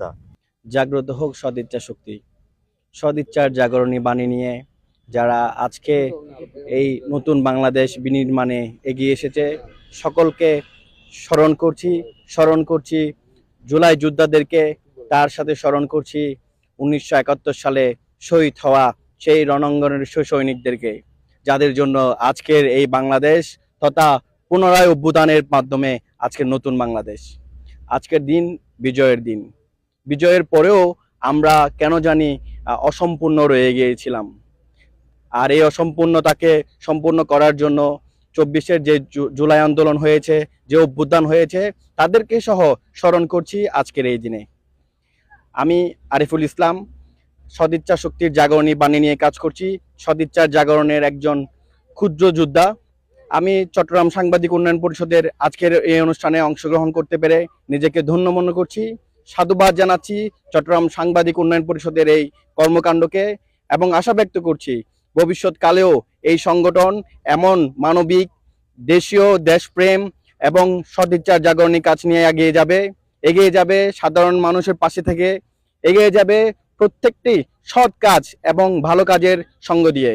তা। জাগ্রত হোক সদিচ্ছা শক্তি। সদিচ্ছার জাগরণী বাণী নিয়ে যারা আজকে এই নতুন বাংলাদেশ বিনির্মাণে এগিয়ে এসেছে, সকলকে স্মরণ করছি স্মরণ করছি, জুলাই যোদ্ধাদেরকে তার সাথে স্মরণ করছি, উনিশশো একাত্তর সালে শহীদ হওয়া সেই রণাঙ্গনের সৈনিকদেরকে যাদের জন্য আজকের এই বাংলাদেশ তথা পুনরায় অভ্যুদানের মাধ্যমে আজকের নতুন বাংলাদেশ। আজকের দিন, বিজয়ের দিন। বিজয়ের পরেও আমরা কেন জানি অসম্পূর্ণ রয়ে গিয়েছিলাম। আর এই অসম্পূর্ণতাকে সম্পূর্ণ করার জন্য চব্বিশের যে জুলাই আন্দোলন হয়েছে, যে অভ্যুত্থান হয়েছে, তাদেরকে সহ স্মরণ করছি আজকের এই দিনে। আমি আরিফুল ইসলাম, সদিচ্ছা শক্তির জাগরণী বাণী নিয়ে কাজ করছি। সদিচ্ছার জাগরণের একজন ক্ষুদ্র যোদ্ধা। আমি চট্টগ্রাম সাংবাদিক উন্নয়ন পরিষদের আজকের এই অনুষ্ঠানে অংশগ্রহণ করতে পেরে নিজেকে ধন্য মনে করছি। সাধুবাদ জানাচ্ছি চট্টগ্রাম সাংবাদিক উন্নয়ন পরিষদের এই কর্মকাণ্ডকে এবং আশা ব্যক্ত করছি ভবিষ্যৎকালেও এই সংগঠন এমন মানবিক, দেশীয় দেশপ্রেম এবং সদিচ্ছার জাগরণী কাজ নিয়ে এগিয়ে যাবে এগিয়ে যাবে সাধারণ মানুষের পাশে থেকে, এগিয়ে যাবে প্রত্যেকটি সৎ কাজ এবং ভালো কাজের সঙ্গ দিয়ে।